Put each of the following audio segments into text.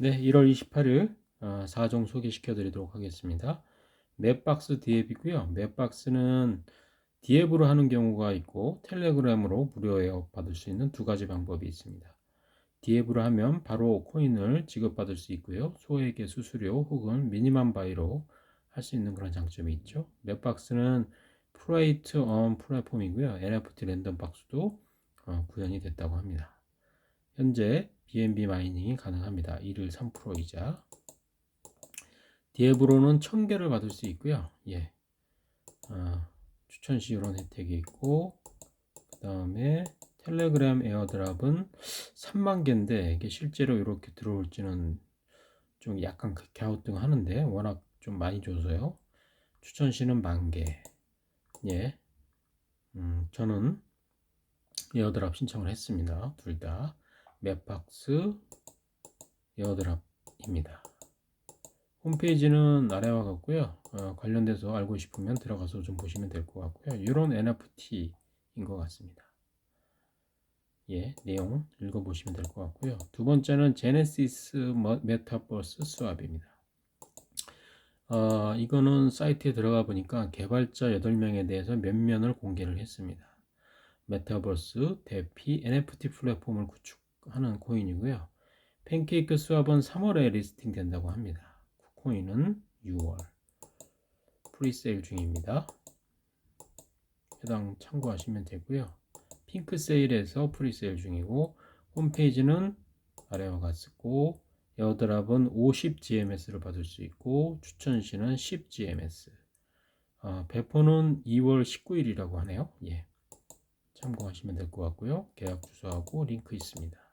네, 1월 28일 어, 4종 소개시켜 드리도록 하겠습니다. 맵박스 디앱이고요. 맵박스는 디앱으로 하는 경우가 있고 텔레그램으로 무료에 받을 수 있는 두 가지 방법이 있습니다. 디앱으로 하면 바로 코인을 지급받을 수 있고요. 소액의 수수료 혹은 미니멈 바이로 할 수 있는 그런 장점이 있죠. 맵박스는 프라이트 언 플랫폼이고요. NFT 랜덤 박스도 어, 구현이 됐다고 합니다. 현재 BNB 마이닝이 가능합니다. 1일 3%이자 디앱으로는 1000개를 받을 수 있고요. 예. 어, 추천 시 이런 혜택이 있고 그 다음에 텔레그램 에어드랍은 3만 개인데 이게 실제로 이렇게 들어올지는 좀 약간 갸우뚱하는데 워낙 좀 많이 줘서요. 추천 시는 만 개. 예. 음, 저는 에어드랍 신청을 했습니다. 둘 다. 맵박스 에어드랍입니다. 홈페이지는 아래와 같고요. 어, 관련돼서 알고 싶으면 들어가서 좀 보시면 될 것 같고요. 이런 NFT인 것 같습니다. 예, 내용 읽어보시면 될 것 같고요. 두 번째는 제네시스 메타버스 수압입니다. 어, 이거는 사이트에 들어가 보니까 개발자 8명에 대해서 몇 면을 공개를 했습니다. 메타버스 대피 NFT 플랫폼을 구축 하는 코인이고요. 팬케이크 수압은 3월에 리스팅 된다고 합니다. 쿠코인은 6월. 프리세일 중입니다. 해당 참고하시면 되고요. 핑크 세일에서 프리세일 중이고 홈페이지는 아래와 같고 에어드랍은 50GMS를 받을 수 있고 추천 시는 10GMS. 어, 배포는 2월 19일이라고 하네요. 예. 참고하시면 될 것 같고요. 계약 주소하고 링크 있습니다.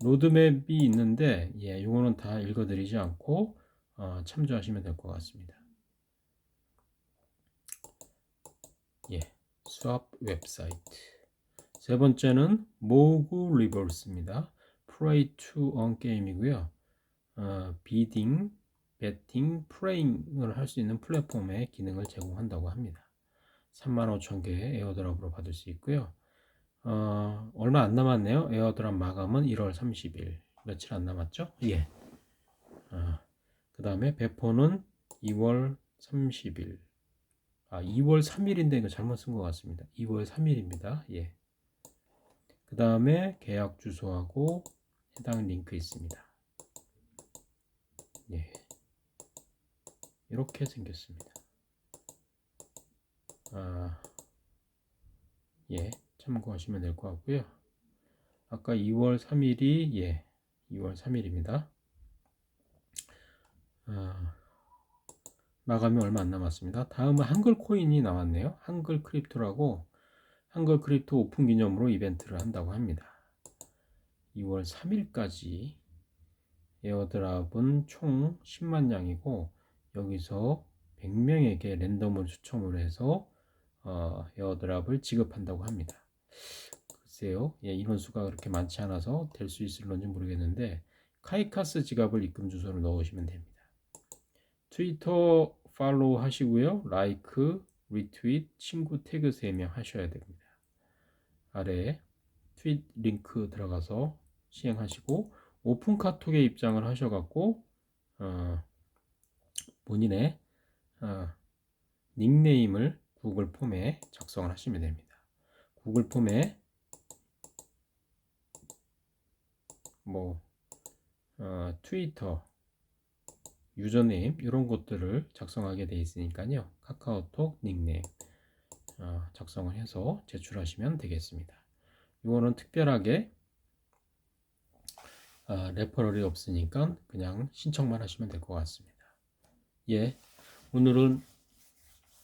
로드맵이 있는데 예, 이거는 다 읽어드리지 않고 어, 참조하시면 될 것 같습니다. 예, 수업 웹사이트. 세 번째는 모그 리버스입니다. 프레이 투언 게임이고요. 어, 비딩, 배팅, 프레잉을 할 수 있는 플랫폼의 기능을 제공한다고 합니다. 35,000개의 에어드랍으로 받을 수 있고요. 어, 얼마 안 남았네요. 에어드랍 마감은 1월 30일. 며칠 안 남았죠? 예. 어, 그 다음에 배포는 2월 30일. 아, 2월 3일인데 이거 잘못 쓴 것 같습니다. 2월 3일입니다. 예. 그 다음에 계약 주소하고 해당 링크 있습니다. 예. 이렇게 생겼습니다. 아, 예, 참고하시면 될 것 같고요. 아까 2월 3일이 예, 2월 3일입니다. 아, 마감이 얼마 안 남았습니다. 다음은 한글 코인이 나왔네요. 한글 크립토라고 한글 크립토 오픈 기념으로 이벤트를 한다고 합니다. 2월 3일까지 에어드랍은 총 10만 양이고 여기서 100명에게 랜덤을 추첨을 해서 어, 에어드랍을 지급한다고 합니다. 글쎄요, 예, 인원수가 그렇게 많지 않아서 될 수 있을런지 모르겠는데 카이카스 지갑을 입금 주소로 넣으시면 됩니다. 트위터 팔로우 하시고요, 라이크, 리트윗, 친구 태그 3명 하셔야 됩니다. 아래에 트윗 링크 들어가서 시행하시고 오픈 카톡에 입장을 하셔갖고 어, 본인의 어, 닉네임을 구글 폼에 작성을 하시면 됩니다. 구글 폼에 뭐 어, 트위터 유저네임 이런 것들을 작성하게 되어 있으니까요. 카카오톡 닉네임 어, 작성을 해서 제출하시면 되겠습니다. 이거는 특별하게 어, 레퍼럴이 없으니까 그냥 신청만 하시면 될 것 같습니다. 예, 오늘은